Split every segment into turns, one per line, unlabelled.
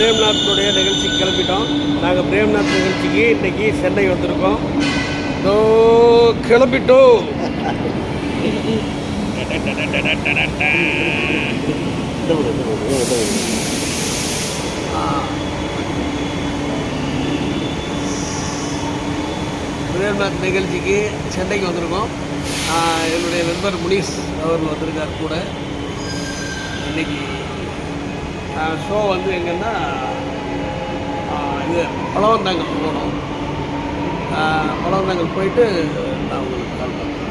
பிரேம்நாத்தினுடைய நிகழ்ச்சிக்கு கிளம்பிட்டோம். நாங்கள் பிரேம்நாத் நிகழ்ச்சிக்கு இன்னைக்கு சென்னை வந்திருக்கோம். இதோ கிளம்பிட்டோம். பிரேம்நாத் நிகழ்ச்சிக்கு சென்னைக்கு வந்திருக்கோம். என்னுடைய நண்பர் முனீஸ் அவர்கள் வந்திருக்கார் கூட. இன்னைக்கு ஷோ வந்து எங்கன்னா இது பழவந்தாங்கல் போகணும். பழவந்தாங்கல் போயிட்டு நான் உங்களுக்கு கால் பண்ணுறேன்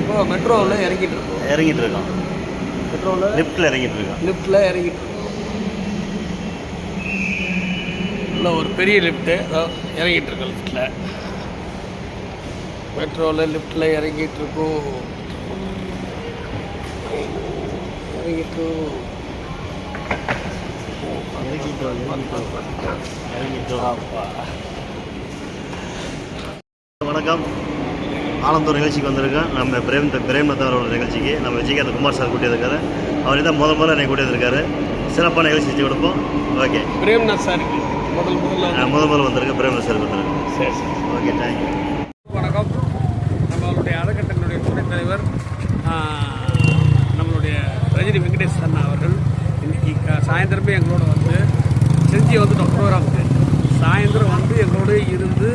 இப்போ மெட்ரோவில் இறங்கிட்டு இருக்கோம்
இறங்கிட்டு இருக்கோம்
மெட்ரோவில்
லிஃப்ட்டில் இறங்கிட்டு இருக்கோம்
லிஃப்ட்டில் இறங்கிட்டு இருக்கோம் உள்ள ஒரு பெரிய லிஃப்ட்டு இறங்கிட்டு இருக்கோம் லிஃப்ட்டில் மெட்ரோவில் லிஃப்ட்டில் இறங்கிட்டு இருக்கோம் இறங்கிட்டு.
வணக்கம். ஆனந்தூர் நிகழ்ச்சிக்கு வந்திருக்கோம் நம்ம பிரேம் பிரேம்நாத் அவரோட நிகழ்ச்சிக்கு. நம்ம விஜயகாந்த் குமார் சார் கூட்டியிருக்காரு. அவர் தான் முதல் முதல்ல என்னை கூட்டியிருக்காரு. சிறப்பான நிகழ்ச்சி செஞ்சு கொடுப்போம். ஓகே
பிரேம்நாத் சாருக்கு முதல் முதல்ல
முதல் முதல்ல வந்திருக்கு பிரேம்நாத் சார் வந்திருக்கு
சரி சரி.
ஓகே தேங்க்யூ
சாயந்தரமே எங்களோட வந்து செஞ்சு வந்துட்டோம் ப்ரோக்ராமுக்கு சாயந்தரம் வந்து எங்களோட இருந்து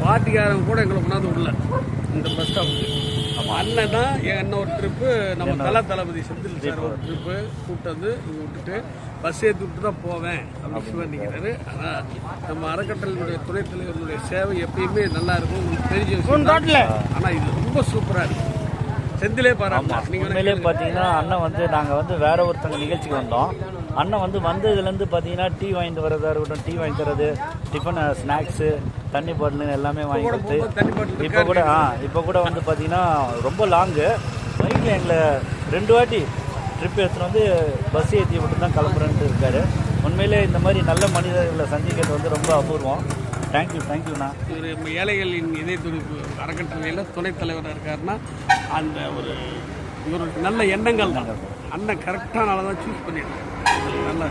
பார்ட்டிக்காரங்க கூட எங்களை கொண்டாந்து விடல. இந்த பஸ் ஸ்டாப்புக்கு நம்ம அண்ணன் தான் என் அண்ணன் ஒரு ட்ரிப்பு நம்ம தல தளபதி செந்தில் சார் ஒரு ட்ரிப்பு கூப்பிட்டு வந்து இங்கே விட்டுட்டு பஸ் ஏற்றி விட்டு தான் போவேன் அப்படின்னு சொல்லி நிற்கிறாரு ஆனால் நம்ம அறக்கட்டளையினுடைய துணைத் தலைவர்களுடைய சேவை எப்பயுமே நல்லா இருக்கும். உங்களுக்கு தெரிஞ்ச விஷயம் தான். ஆனா இது ரொம்ப சூப்பரா இருக்கு. செந்திலே பாராட்டா நீங்க வேணா
உண்மையிலே பார்த்தீங்கன்னா அண்ணன் வந்து நாங்கள் வந்து வேற ஒருத்தங்க நிகழ்ச்சிக்கு வந்தோம். அண்ணன் வந்து வந்ததுலேருந்து பார்த்தீங்கன்னா டீ வாங்கிட்டு வரதா இருக்கட்டும் டீ வாங்கி தரது டிஃபன் ஸ்நாக்ஸு தண்ணி பாட்டில் எல்லாமே வாங்கி கொடுத்து இப்போ கூட ஆ இப்போ கூட வந்து பார்த்தீங்கன்னா ரொம்ப லாங்கு பைக்கில் எங்களை ரெண்டு வாட்டி ட்ரிப் எடுத்துகிட்டு வந்து பஸ் ஏற்றி விட்டு தான் கிளம்புறேன்ட்டு இருக்காரு. உண்மையிலே இந்த மாதிரி நல்ல மனிதர்களை சந்திக்கிறது வந்து ரொம்ப அபூர்வம். தேங்க்யூ தேங்க்யூண்ணா
இவர் ஏழைகளின் இதய துடிப்பு அறக்கட்டளையில் துணைத் தலைவராக இருக்காருன்னா அந்த ஒரு இவருடைய நல்ல எண்ணங்கள் தான். அண்ணன் கரெக்டான ஆளை தான் சூஸ் பண்ணியிருக்காரு நல்லா.